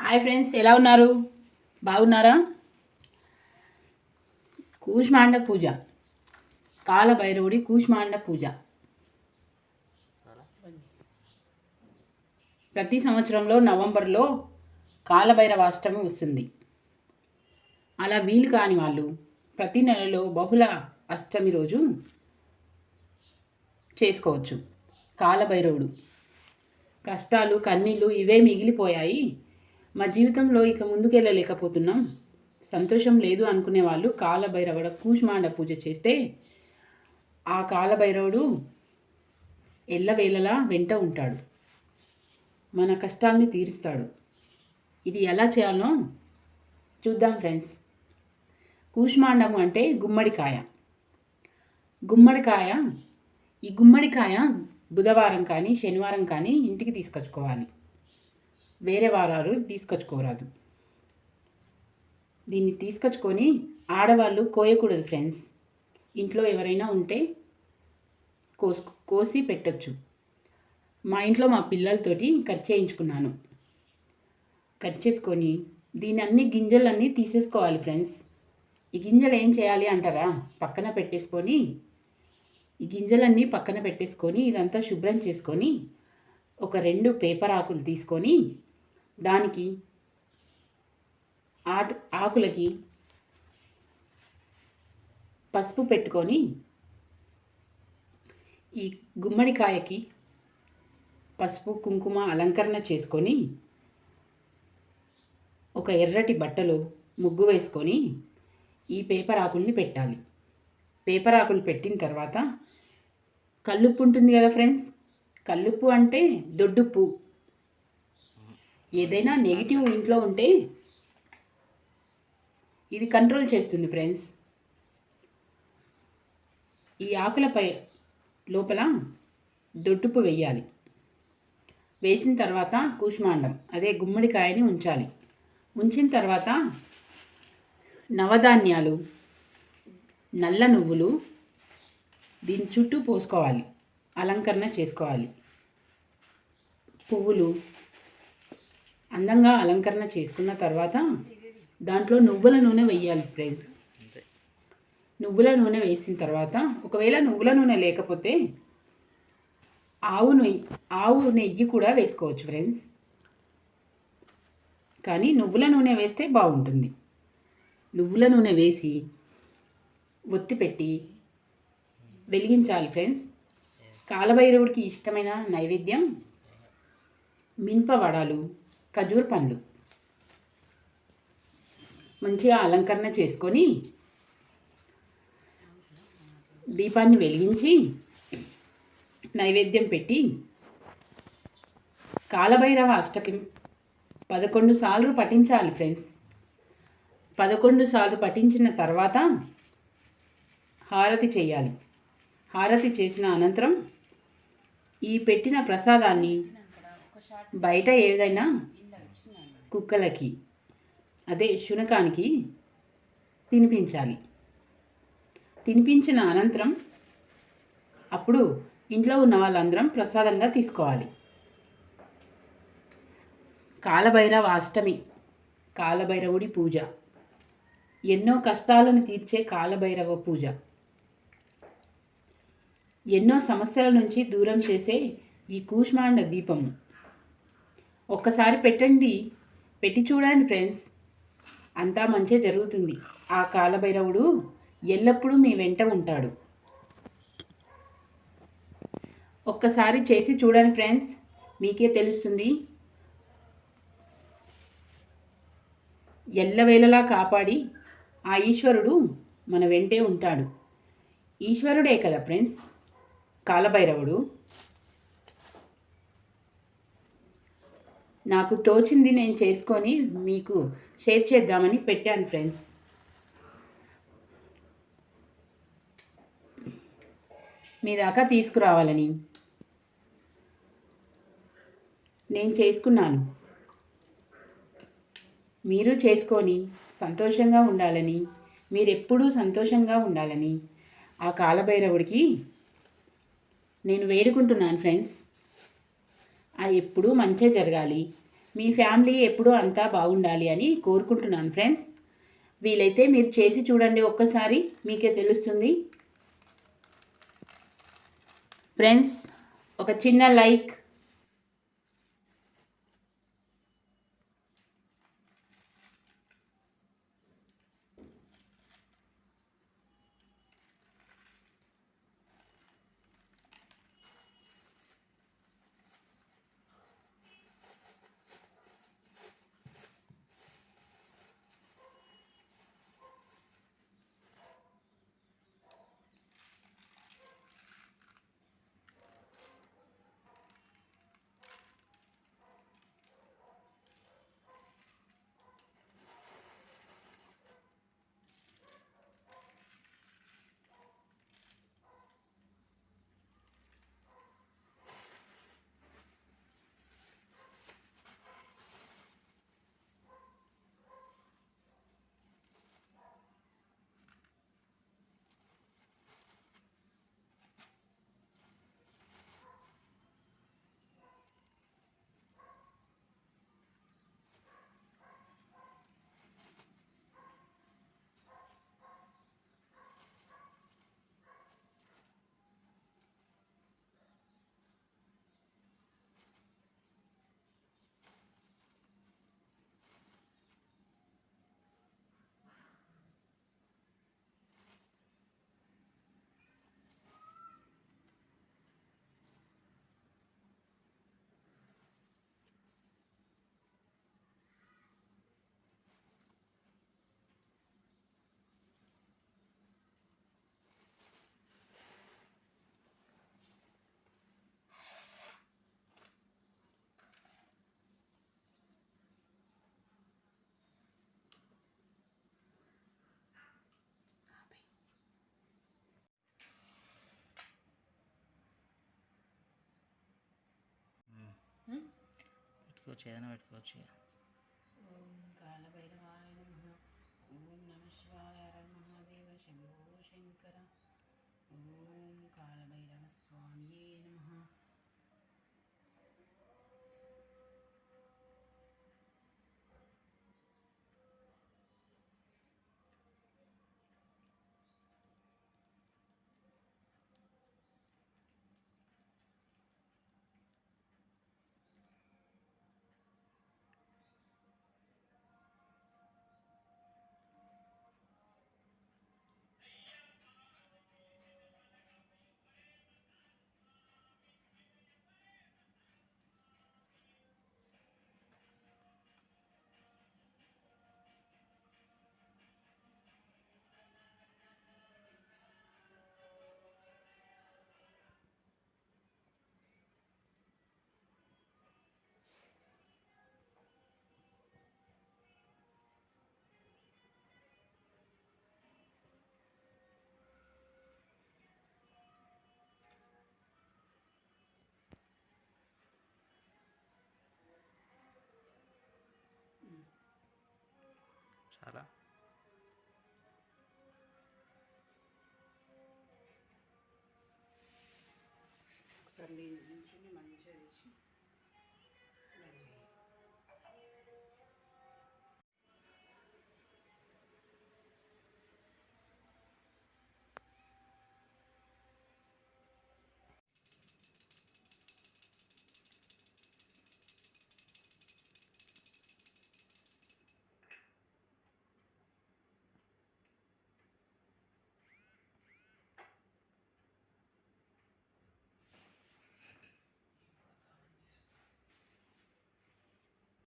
Hi friends ఎలా ఉన్నారు? బాగున్నారా? కూష్మాండ పూజ. కాలభైరవుడి కూష్మాండ పూజ. ప్రతి సంవత్సరంలో నవంబర్లో కాలభైరవాష్టమి వస్తుంది. అలా వీలు కాని వాళ్ళు ప్రతి నెలలో బహుళ అష్టమి రోజు చేసుకోవచ్చు. కాలభైరవుడు కష్టాలు కన్నీళ్ళు ఇవే మిగిలిపోయాయి. మా జీవితంలో ఇక ముందుకెళ్ళలేకపోతున్నాం. సంతోషం లేదు అనుకునే వాళ్ళు కాలభైరవుడ కూష్మాండ పూజ చేస్తే ఆ కాలభైరవుడు ఎల్లవేళలా వెంట ఉంటాడు. మన కష్టాల్ని తీరుస్తాడు. ఇది ఎలా చేయాలో చూద్దాం ఫ్రెండ్స్. కూష్మాండము అంటే గుమ్మడికాయ. గుమ్మడికాయ ఈ గుమ్మడికాయ బుధవారం కానీ శనివారం కానీ ఇంటికి తీసుకొచ్చుకోవాలి. వేరే వారాలు తీసుకొచ్చుకోరాదు. దీన్ని తీసుకొచ్చుకొని ఆడవాళ్ళు కోయకూడదు ఫ్రెండ్స్. ఇంట్లో ఎవరైనా ఉంటే కోసు కోసి పెట్టచ్చు. మా ఇంట్లో మా పిల్లలతోటి కట్ చేయించుకున్నాను. కట్ చేసుకొని దీని అన్ని గింజలన్నీ తీసేసుకోవాలి ఫ్రెండ్స్. ఈ గింజలు ఏం చేయాలి అంటారా? పక్కన పెట్టేసుకొని ఈ గింజలన్నీ పక్కన పెట్టేసుకొని ఇదంతా శుభ్రం చేసుకొని ఒక రెండు పేపర్ ఆకులు తీసుకొని దానికి ఆటు ఆకులకి పసుపు పెట్టుకొని ఈ గుమ్మడికాయకి పసుపు కుంకుమ అలంకరణ చేసుకొని ఒక ఎర్రటి బట్టలో ముగ్గు వేసుకొని ఈ పేపర్ ఆకుల్ని పెట్టాలి. పేపర్ ఆకులు పెట్టిన తర్వాత కల్లుప్పు ఉంటుంది కదా ఫ్రెండ్స్? కల్లుప్పు అంటే దొడ్డుప్పు. ఏదైనా నెగిటివ్ ఇంట్లో ఉంటే ఇది కంట్రోల్ చేస్తుంది ఫ్రెండ్స్ ఈ ఆకులపై లోపల దొడ్డుపు వేయాలి. వేసిన తర్వాత కూష్మాండం అదే గుమ్మడికాయని ఉంచాలి. ఉంచిన తర్వాత నవధాన్యాలు నల్ల నువ్వులు దీని చుట్టూ పోసుకోవాలి. అలంకరణ చేసుకోవాలి. పువ్వులు అందంగా అలంకరణ చేసుకున్న తర్వాత దాంట్లో నువ్వుల నూనె వేయాలి ఫ్రెండ్స్ నువ్వుల నూనె వేసిన తర్వాత ఒకవేళ నువ్వుల నూనె లేకపోతే ఆవు నెయ్యి ఆవు నెయ్యి కూడా వేసుకోవచ్చు ఫ్రెండ్స్ కానీ నువ్వుల నూనె వేస్తే బాగుంటుంది. నువ్వుల నూనె వేసి ఒత్తి పెట్టి వెలిగించాలి ఫ్రెండ్స్ కాలభైరవుడికి ఇష్టమైన నైవేద్యం మినప వడాలు. ఖజూర్ పండ్లు. మంచిగా అలంకరణ చేసుకొని దీపాన్ని వెలిగించి నైవేద్యం పెట్టి కాలభైరవ అష్టకి పదకొండు సార్లు పఠించాలి ఫ్రెండ్స్. పదకొండు సార్లు పఠించిన తర్వాత హారతి చేయాలి. హారతి చేసిన అనంతరం ఈ పెట్టిన ప్రసాదాన్ని బయట ఏదైనా కుక్కలకి అదే శునకానికి తినిపించాలి. తినిపించిన అనంతరం అప్పుడు ఇంట్లో ఉన్న వాళ్ళందరం ప్రసాదంగా తీసుకోవాలి. కాలభైరవ అష్టమి కాలభైరవుడి పూజ. ఎన్నో కష్టాలను తీర్చే కాలభైరవ పూజ. ఎన్నో సమస్యల నుంచి దూరం చేసే ఈ కూష్మాండ దీపం ఒక్కసారి పెట్టండి పెట్టి చూడండి ఫ్రెండ్స్. అంతా మంచి జరుగుతుంది. ఆ కాలభైరవుడు ఎల్లప్పుడూ మీ వెంట ఉంటాడు. ఒక్కసారి చేసి చూడండి ఫ్రెండ్స్. మీకే తెలుస్తుంది. ఎల్లవేళలా కాపాడి ఆ ఈశ్వరుడు మన వెంటే ఉంటాడు. ఈశ్వరుడే కదా ఫ్రెండ్స్. కాలభైరవుడు. నాకు తోచింది నేను చేసుకొని మీకు షేర్ చేద్దామని పెట్టాను ఫ్రెండ్స్ మీ దాకా తీసుకురావాలని నేను చేసుకున్నాను. మీరు చేసుకొని సంతోషంగా ఉండాలని మీరెప్పుడూ సంతోషంగా ఉండాలని ఆ కాలభైరవుడికి నేను వేడుకుంటున్నాను ఫ్రెండ్స్ ఎప్పుడూ మంచే జరగాలి. మీ ఫ్యామిలీ ఎప్పుడూ అంతా బాగుండాలి అని కోరుకుంటున్నాను ఫ్రెండ్స్. వీలైతే మీరు చేసి చూడండి ఒక్కసారి మీకే తెలుస్తుంది. ఫ్రెండ్స్ ఒక చిన్న లైక్ పెట్టుకోవచ్చు ఏదైనా పెట్టుకోవచ్చు ఇక. కాలభైరవాయ నమ. ఓం నమ శివాయ మహాదేవ శంభో శంకర. ఓం కాలభైరవ స్వామియే నమ. చాలా ఒకసారి మంచిగా చేసి.